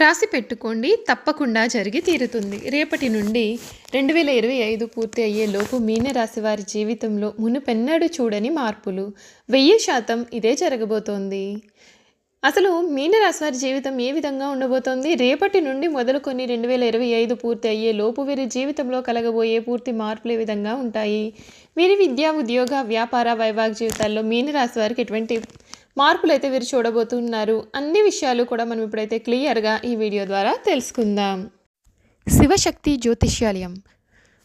రాసి పెట్టుకోండి తప్పకుండా జరిగి తీరుతుంది. రేపటి నుండి రెండు వేల ఇరవై ఐదు పూర్తి అయ్యేలోపు మీనరాశి వారి జీవితంలో మునుపెన్నడు చూడని మార్పులు. వెయ్యి శాతం ఇదే జరగబోతోంది. అసలు మీనరాశి వారి జీవితం ఏ విధంగా ఉండబోతోంది? రేపటి నుండి మొదలుకొని రెండు వేల ఇరవై ఐదు పూర్తి అయ్యే లోపు వీరి జీవితంలో కలగబోయే పూర్తి మార్పులు ఏ విధంగా ఉంటాయి? వీరి విద్యా ఉద్యోగ వ్యాపార వైవాహిక జీవితాల్లో మీనరాశి వారికి ఎటువంటి మార్పులు అయితే వీరు చూడబోతున్నారు. అన్ని విషయాలు కూడా మనం ఇప్పుడైతే క్లియర్గా ఈ వీడియో ద్వారా తెలుసుకుందాం. శివశక్తి జ్యోతిష్యాలయం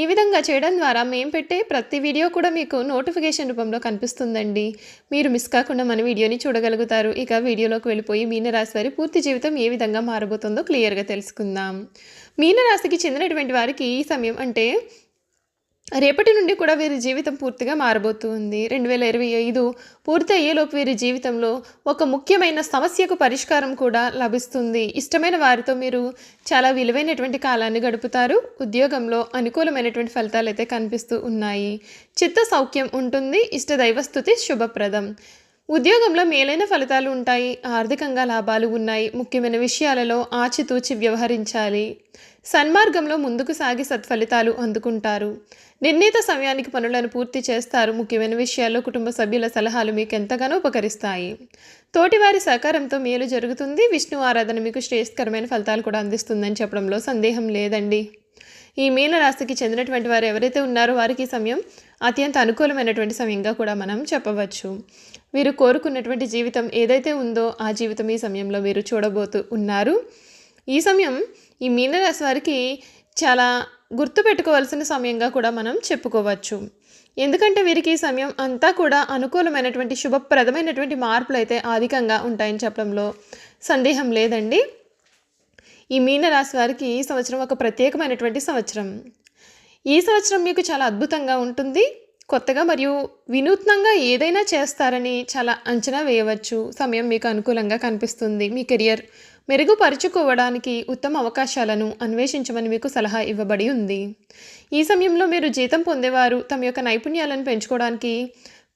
ఈ విధంగా చేయడం ద్వారా మేము పెట్టే ప్రతి వీడియో కూడా మీకు నోటిఫికేషన్ రూపంలో కనిపిస్తుందండి. మీరు మిస్ కాకుండా మన వీడియోని చూడగలుగుతారు. ఇక వీడియోలోకి వెళ్ళిపోయి మీనరాశి వారి పూర్తి జీవితం ఏ విధంగా మారబోతుందో క్లియర్గా తెలుసుకుందాం. మీనరాశికి చెందినటువంటి వారికి ఈ సమయం అంటే రేపటి నుండి కూడా వీరి జీవితం పూర్తిగా మారబోతుంది. రెండు వేల ఇరవై ఐదు పూర్తయ్యేలోపు వీరి జీవితంలో ఒక ముఖ్యమైన సమస్యకు పరిష్కారం కూడా లభిస్తుంది. ఇష్టమైన వారితో మీరు చాలా విలువైనటువంటి కాలాన్ని గడుపుతారు. ఉద్యోగంలో అనుకూలమైనటువంటి ఫలితాలు అయితే కనిపిస్తూ ఉన్నాయి. చిత్త సౌఖ్యం ఉంటుంది. ఇష్ట దైవస్థుతి శుభప్రదం. ఉద్యోగంలో మేలైన ఫలితాలు ఉంటాయి. ఆర్థికంగా లాభాలు ఉన్నాయి. ముఖ్యమైన విషయాలలో ఆచితూచి వ్యవహరించాలి. సన్మార్గంలో ముందుకు సాగి సత్ఫలితాలు అందుకుంటారు. నిర్ణీత సమయానికి పనులను పూర్తి చేస్తారు. ముఖ్యమైన విషయాల్లో కుటుంబ సభ్యుల సలహాలు మీకు ఎంతగానో ఉపకరిస్తాయి. తోటివారి సహకారంతో మేలు జరుగుతుంది. విష్ణు ఆరాధన మీకు శ్రేయస్కరమైన ఫలితాలు కూడా అందిస్తుందని చెప్పడంలో సందేహం లేదండి. ఈ మీనరాశికి చెందినటువంటి వారు ఎవరైతే ఉన్నారో వారికి ఈ సమయం అత్యంత అనుకూలమైనటువంటి సమయంగా కూడా మనం చెప్పవచ్చు. వీరు కోరుకున్నటువంటి జీవితం ఏదైతే ఉందో ఆ జీవితం ఈ సమయంలో మీరు చూడబోతూ ఉన్నారు. ఈ సమయం ఈ మీనరాశి వారికి చాలా గుర్తుపెట్టుకోవాల్సిన సమయంగా కూడా మనం చెప్పుకోవచ్చు. ఎందుకంటే వీరికి ఈ సమయం అంతా కూడా అనుకూలమైనటువంటి శుభప్రదమైనటువంటి మార్పులు అయితే అధికంగా ఉంటాయని చెప్పడంలో సందేహం లేదండి. ఈ మీనరాశి వారికి ఈ సంవత్సరం ఒక ప్రత్యేకమైనటువంటి సంవత్సరం. ఈ సంవత్సరం మీకు చాలా అద్భుతంగా ఉంటుంది. కొత్తగా మరియు వినూత్నంగా ఏదైనా చేస్తారని చాలా అంచనా వేయవచ్చు. సమయం మీకు అనుకూలంగా కనిపిస్తుంది. మీ కెరియర్ మెరుగుపరుచుకోవడానికి ఉత్తమ అవకాశాలను అన్వేషించమని మీకు సలహా ఇవ్వబడి ఉంది. ఈ సమయంలో మీరు జీతం పొందేవారు తమ యొక్క నైపుణ్యాలను పెంచుకోవడానికి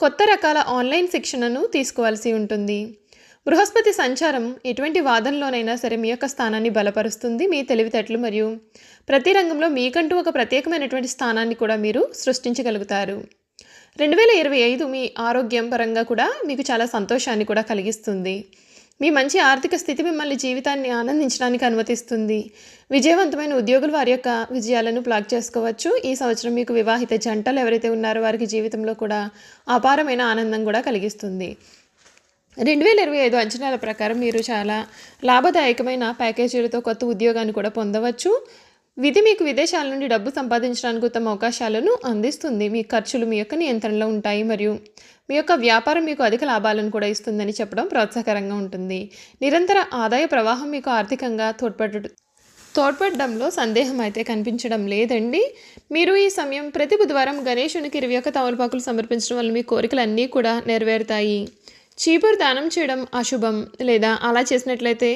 కొత్త రకాల ఆన్లైన్ శిక్షణను తీసుకోవాల్సి ఉంటుంది. బృహస్పతి సంచారం ఎటువంటి వాదనలోనైనా సరే మీ యొక్క స్థానాన్ని బలపరుస్తుంది. మీ తెలివితేటలు మరియు ప్రతి రంగంలో మీకంటూ ఒక ప్రత్యేకమైనటువంటి స్థానాన్ని కూడా మీరు సృష్టించగలుగుతారు. రెండు వేల ఇరవై ఐదు మీ ఆరోగ్యం పరంగా కూడా మీకు చాలా సంతోషాన్ని కూడా కలిగిస్తుంది. మీ మంచి ఆర్థిక స్థితి మిమ్మల్ని జీవితాన్ని ఆనందించడానికి అనుమతిస్తుంది. విజయవంతమైన ఉద్యోగులు వారి యొక్క విజయాలను ప్లాగ్ చేసుకోవచ్చు. ఈ సంవత్సరం మీకు వివాహిత జంటలు ఎవరైతే ఉన్నారో వారికి జీవితంలో కూడా అపారమైన ఆనందం కూడా కలిగిస్తుంది. రెండు వేల ఇరవై ఐదు అంచనాల ప్రకారం మీరు చాలా లాభదాయకమైన ప్యాకేజీలతో కొత్త ఉద్యోగాన్ని కూడా పొందవచ్చు. విధి మీకు విదేశాల నుండి డబ్బు సంపాదించడానికి ఉత్తమ అవకాశాలను అందిస్తుంది. మీ ఖర్చులు మీ యొక్క నియంత్రణలో ఉంటాయి మరియు మీ యొక్క వ్యాపారం మీకు అధిక లాభాలను కూడా ఇస్తుందని చెప్పడం ప్రోత్సాహకరంగా ఉంటుంది. నిరంతర ఆదాయ ప్రవాహం మీకు ఆర్థికంగా తోడ్పడు తోడ్పడడంలో సందేహం అయితే కనిపించడం లేదండి. మీరు ఈ సమయం ప్రతి బుధవారం గణేశునికి ఇరవై ఒక్క తమలపాకులు సమర్పించడం వల్ల మీ కోరికలన్నీ కూడా నెరవేరుతాయి. చీపురు దానం చేయడం అశుభం. లేదా అలా చేసినట్లయితే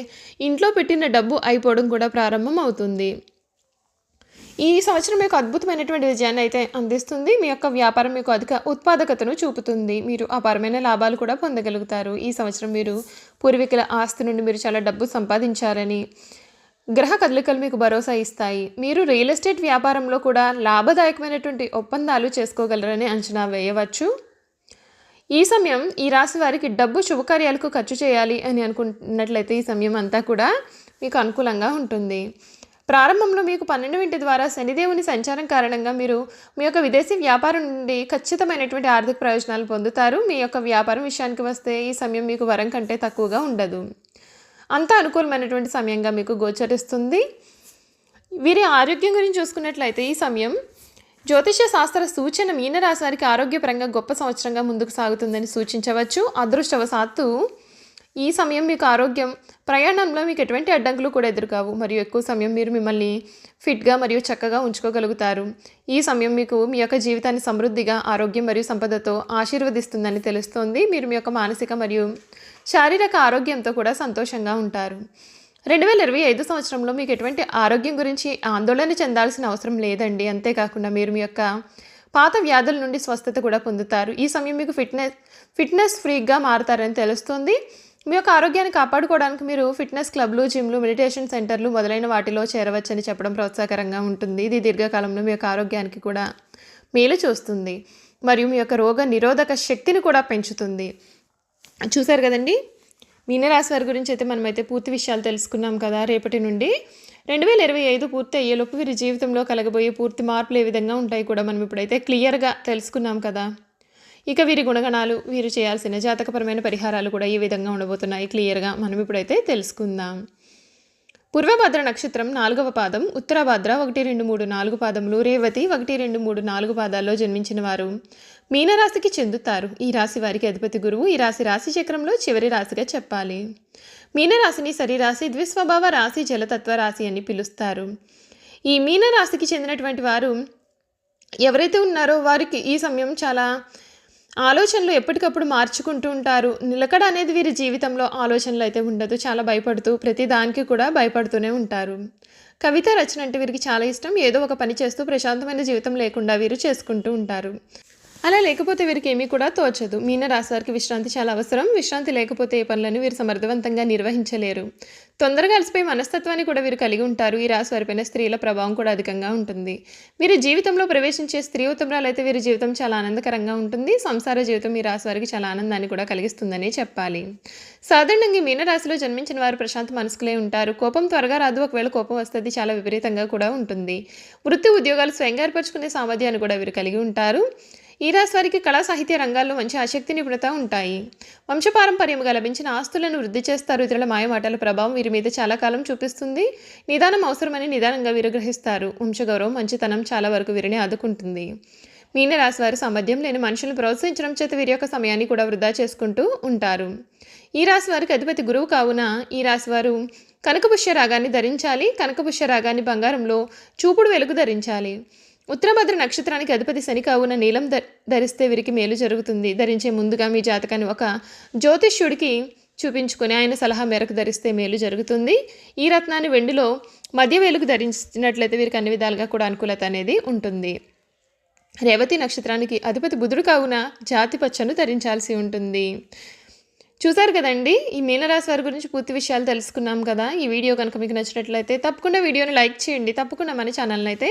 ఇంట్లో పెట్టిన డబ్బు అయిపోవడం కూడా ప్రారంభం అవుతుంది ఈ సంవత్సరం మీకు అద్భుతమైనటువంటి విజయాన్ని అయితే అందిస్తుంది. మీ యొక్క వ్యాపారం మీకు అధిక ఉత్పాదకతను చూపుతుంది. మీరు అపారమైన లాభాలు కూడా పొందగలుగుతారు. ఈ సంవత్సరం మీరు పూర్వీకుల ఆస్తి నుండి మీరు చాలా డబ్బు సంపాదించారని గ్రహ కదలికలు మీకు భరోసా ఇస్తాయి. మీరు రియల్ ఎస్టేట్ వ్యాపారంలో కూడా లాభదాయకమైనటువంటి ఒప్పందాలు చేసుకోగలరని అంచనా వేయవచ్చు. ఈ సమయం ఈ రాశి వారికి డబ్బు శుభకార్యాలకు ఖర్చు చేయాలి అని అనుకున్నట్లయితే ఈ సమయం అంతా కూడా మీకు అనుకూలంగా ఉంటుంది. ప్రారంభంలో మీకు పన్నెండు ఇంటి ద్వారా శనిదేవుని సంచారం కారణంగా మీరు మీ యొక్క విదేశీ వ్యాపారం నుండి ఖచ్చితమైనటువంటి ఆర్థిక ప్రయోజనాలు పొందుతారు. మీ యొక్క వ్యాపారం విషయానికి వస్తే ఈ సమయం మీకు వరం కంటే తక్కువగా ఉండదు. అంత అనుకూలమైనటువంటి సమయంగా మీకు గోచరిస్తుంది. వీరి ఆరోగ్యం గురించి చూసుకున్నట్లయితే ఈ సమయం జ్యోతిష శాస్త్ర సూచన మీనరాశి వారికి ఆరోగ్యపరంగా గొప్ప సంవత్సరంగా ముందుకు సాగుతుందని సూచించవచ్చు. అదృష్టవశాత్తు ఈ సమయం మీకు ఆరోగ్యం ప్రయాణంలో మీకు ఎటువంటి అడ్డంకులు కూడా ఎదురుకావు. మరియు ఎక్కువ సమయం మీరు మిమ్మల్ని ఫిట్గా మరియు చక్కగా ఉంచుకోగలుగుతారు. ఈ సమయం మీకు మీ యొక్క జీవితాన్ని సమృద్ధిగా ఆరోగ్యం మరియు సంపదతో ఆశీర్వదిస్తుందని తెలుస్తోంది. మీరు మీ యొక్క మానసిక మరియు శారీరక ఆరోగ్యంతో కూడా సంతోషంగా ఉంటారు. రెండు వేల ఇరవై ఐదు సంవత్సరంలో మీకు ఎటువంటి ఆరోగ్యం గురించి ఆందోళన చెందాల్సిన అవసరం లేదండి. అంతేకాకుండా మీరు మీ యొక్క పాత వ్యాధుల నుండి స్వస్థత కూడా పొందుతారు. ఈ సమయం మీకు ఫిట్నెస్ ఫిట్నెస్ ఫ్రీగా మారుతారని తెలుస్తుంది. మీ యొక్క ఆరోగ్యాన్ని కాపాడుకోవడానికి మీరు ఫిట్నెస్ క్లబ్లు జిమ్లు మెడిటేషన్ సెంటర్లు మొదలైన వాటిలో చేరవచ్చని చెప్పడం ప్రోత్సాహకరంగా ఉంటుంది. ఇది దీర్ఘకాలంలో మీ యొక్క ఆరోగ్యానికి కూడా మేలు చూస్తుంది. మరియు మీ యొక్క రోగ నిరోధక శక్తిని కూడా పెంచుతుంది. చూశారు కదండి? మీనరాశి వారి గురించి అయితే మనమైతే పూర్తి విషయాలు తెలుసుకున్నాం కదా. రేపటి నుండి రెండు వేల ఇరవై ఐదు పూర్తి అయ్యేలోపు వీరి జీవితంలో కలగబోయే పూర్తి మార్పులు ఏ విధంగా ఉంటాయి కూడా మనం ఇప్పుడైతే క్లియర్గా తెలుసుకున్నాం కదా. ఇక వీరి గుణగణాలు వీరు చేయాల్సిన జాతకపరమైన పరిహారాలు కూడా ఈ విధంగా ఉండబోతున్నాయి. క్లియర్గా మనం ఇప్పుడైతే తెలుసుకుందాం. పూర్వభద్ర నక్షత్రం నాలుగవ పాదం ఉత్తరభద్ర ఒకటి రెండు మూడు నాలుగు పాదములు రేవతి ఒకటి రెండు మూడు నాలుగు పాదాల్లో జన్మించిన వారు. మీనరాశికి చెందుతారు. ఈ రాశి వారికి అధిపతి గురువు. ఈ రాశి రాశి చక్రంలో చివరి రాశిగా చెప్పాలి. మీనరాశిని సరిరాశి ద్విస్వభావ రాశి జలతత్వ రాశి అని పిలుస్తారు. ఈ మీనరాశికి చెందినటువంటి వారు ఎవరైతే ఉన్నారో వారికి ఈ సమయం చాలా ఆలోచనలు ఎప్పటికప్పుడు మార్చుకుంటూ ఉంటారు. నిలకడ అనేది వీరి జీవితంలో ఆలోచనలు అయితే ఉండదు. చాలా భయపడుతూ ప్రతి దానికి కూడా భయపడుతూనే ఉంటారు. కవిత రచన అంటే వీరికి చాలా ఇష్టం. ఏదో ఒక పని చేస్తూ ప్రశాంతమైన జీవితం లేకుండా వీరు చేసుకుంటూ ఉంటారు. అలా లేకపోతే వీరికి ఏమీ కూడా తోచదు. మీన రాశి వారికి విశ్రాంతి చాలా అవసరం. విశ్రాంతి లేకపోతే ఏ పనులను వీరు సమర్థవంతంగా నిర్వహించలేరు. తొందరగా అలసిపోయి మనస్తత్వాన్ని కూడా వీరు కలిగి ఉంటారు. ఈ రాశి వారిపైన స్త్రీల ప్రభావం కూడా అధికంగా ఉంటుంది. వీరి జీవితంలో ప్రవేశించే స్త్రీ ఉత్తమరాలు అయితే వీరి జీవితం చాలా ఆనందకరంగా ఉంటుంది. సంసార జీవితం ఈ రాశి వారికి చాలా ఆనందాన్ని కూడా కలిగిస్తుందని చెప్పాలి. సాధారణంగా మీన మీనరాశిలో జన్మించిన వారు ప్రశాంత మనసుకులే ఉంటారు. కోపం త్వరగా రాదు. ఒకవేళ కోపం వస్తుంది చాలా విపరీతంగా కూడా ఉంటుంది. వృత్తి ఉద్యోగాలు స్వయంగా ఏర్పరచుకునే సామర్థ్యాన్ని కూడా వీరు కలిగి ఉంటారు. ఈ రాశి వారికి కళా సాహిత్య రంగాల్లో మంచి ఆసక్తి నిపుణత ఉంటాయి. వంశపారంపర్యంగా లభించిన ఆస్తులను వృద్ధి చేస్తారు. ఇతరుల మాయమాటల ప్రభావం వీరి మీద చాలా కాలం చూపిస్తుంది. నిదానం అవసరమని నిదానంగా వీరు గ్రహిస్తారు. వంశగౌరవం మంచితనం చాలా వరకు వీరిని ఆదుకుంటుంది. మీన రాశి సామర్థ్యం లేని మనుషులను ప్రోత్సహించడం చేత వీరి యొక్క సమయాన్ని కూడా వృధా చేసుకుంటూ ఉంటారు. ఈ రాశి వారికి అధిపతి గురువు కావున ఈ రాశి వారు కనకపుష్య రాగాన్ని ధరించాలి. కనకపుష్య రాగాన్ని బంగారంలో చూపుడు వెలుగు ధరించాలి. ఉత్తరభద్ర నక్షత్రానికి అధిపతి శని కావున నీలం ధరిస్తే వీరికి మేలు జరుగుతుంది. ధరించే ముందుగా మీ జాతకాన్ని ఒక జ్యోతిష్యుడికి చూపించుకొని ఆయన సలహా మేరకు ధరిస్తే మేలు జరుగుతుంది. ఈ రత్నాన్ని వెండిలో మధ్య వేలుకు ధరించినట్లయితే వీరికి అన్ని విధాలుగా కూడా అనుకూలత అనేది ఉంటుంది. రేవతి నక్షత్రానికి అధిపతి బుధుడు కావున జాతి పచ్చను ధరించాల్సి ఉంటుంది. చూసారు కదండి? ఈ మీనరాశి వారి గురించి పూర్తి విషయాలు తెలుసుకున్నాం కదా. ఈ వీడియో కనుక మీకు నచ్చినట్లయితే తప్పకుండా వీడియోని లైక్ చేయండి. తప్పకుండా మన ఛానల్ని అయితే